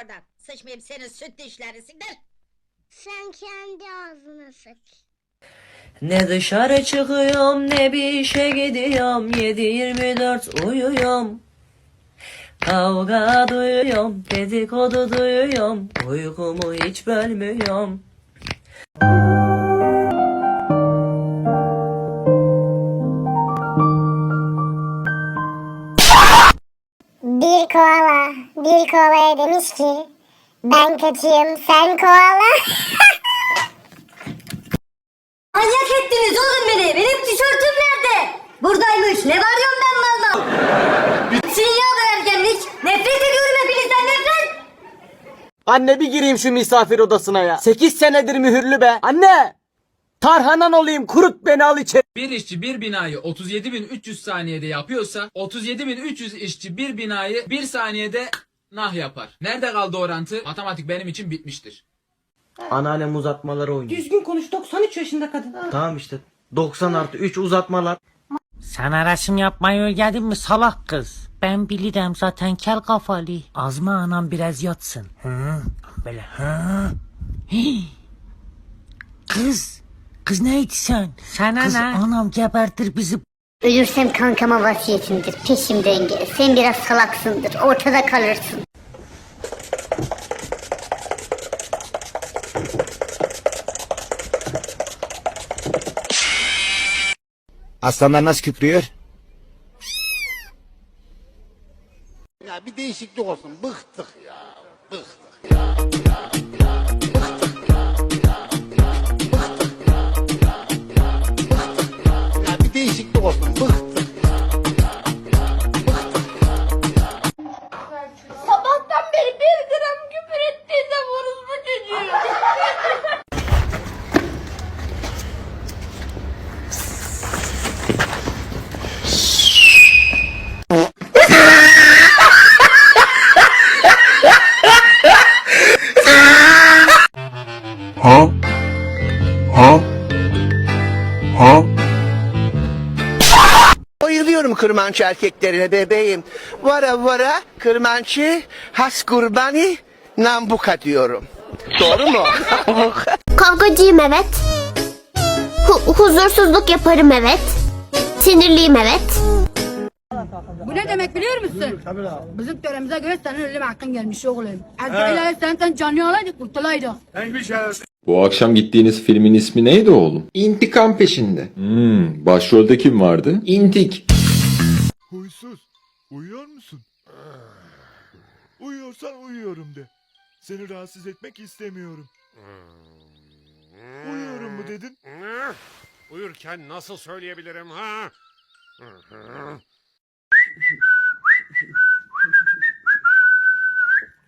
oradan. Sıçmayayım senin süt dişlerisinden. Sen kendi ağzına sık. Ne dışarı çıkıyorum ne bir işe gidiyorum 7-24 uyuyorum Kavga duyuyorum dedikodu duyuyorum Uykumu hiç bölmüyorum Bir koala bir koalaya demiş ki ben kaçayım sen koala. Manyak ettiniz oğlum beni. Benim tişörtüm nerede? Buradaymış. Ne varıyorum ben valla? Sinyal ergenlik. Nefret ediyorum hepinizden nefret. Anne bir gireyim şu misafir odasına ya. 8 senedir mühürlü be. Anne! Tarhanan olayım kurut beni al içeri. Bir işçi bir binayı 37.300 saniyede yapıyorsa 37.300 işçi bir binayı 1 saniyede nah yapar. Nerede kaldı orantı? Matematik benim için bitmiştir. Anneannem uzatmaları oynuyor. Düzgün konuş 93 yaşında kadın Tamam işte. 90 artı 3 uzatmalar. Sana resim yapmayı öğrendin mi salak kız? Ben bilirim zaten kel kafalı. Az mı anam biraz yatsın? Hı? Böyle hı? Hii. Kız. Kız neydi sen? Sana kız, ne? anam gebertir bizi. Ölürsem kankama vasiyetimdir peşimden gel. Sen biraz salaksındır ortada kalırsın. Aslanlar nasıl kükrüyor? Ya bir değişiklik olsun. Bıktık ya. Bıktık ya. Ya bir Bayılıyorum kırmançı erkeklerine bebeğim. Vara vara kırmançı has kurbani nambuka diyorum. Doğru mu? Kavgacıyım evet. Hu- huzursuzluk yaparım evet. Sinirliyim evet. Bu ne demek biliyor musun? Bizim töremize göre senin ölüm hakkın gelmiş oğlum. Erkeklerle sen sen canlı alaydık kurtulaydık. Bu akşam gittiğiniz filmin ismi neydi oğlum? İntikam peşinde. Hmm, başrolde kim vardı? İntik. Uyuyor musun? Uyuyorsan uyuyorum de. Seni rahatsız etmek istemiyorum. Uyuyorum mu dedin? Uyurken nasıl söyleyebilirim ha?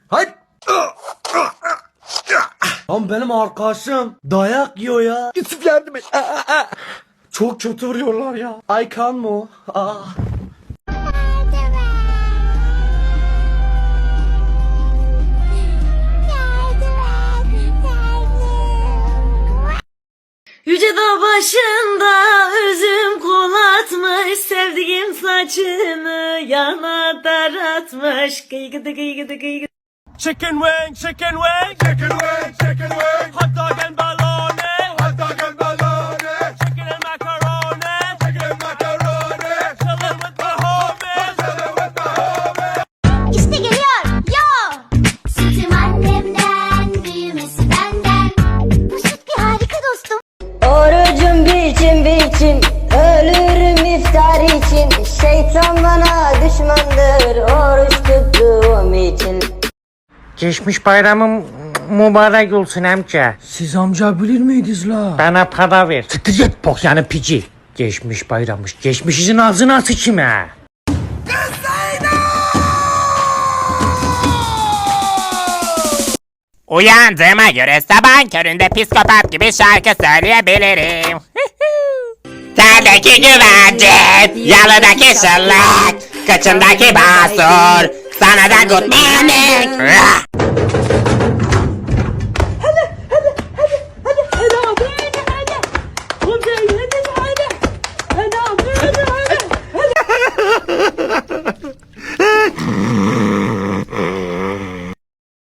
Hayır. Lan benim arkadaşım dayak yiyor ya. Yusuf yardım et. Çok kötü vuruyorlar ya. Aykan mı o? Aa. Başında üzüm kolatmış Sevdiğim saçını yana daratmış Kıygıdı kıygıdı kıygıdı Chicken wing, chicken wing, chicken wing, chicken wing, hot dog and bologna, Geçmiş bayramın mübarek olsun amca. Siz amca bilir miydiniz la? Bana para ver. Sıtır yat bok yani pici. Geçmiş bayrammış. Geçmişizin ağzına sıçayım ha. Uyandığıma göre sabah köründe psikopat gibi şarkı söyleyebilirim. Terdeki güvercin, yalıdaki şırlık, kıçımdaki basur, sana da good morning.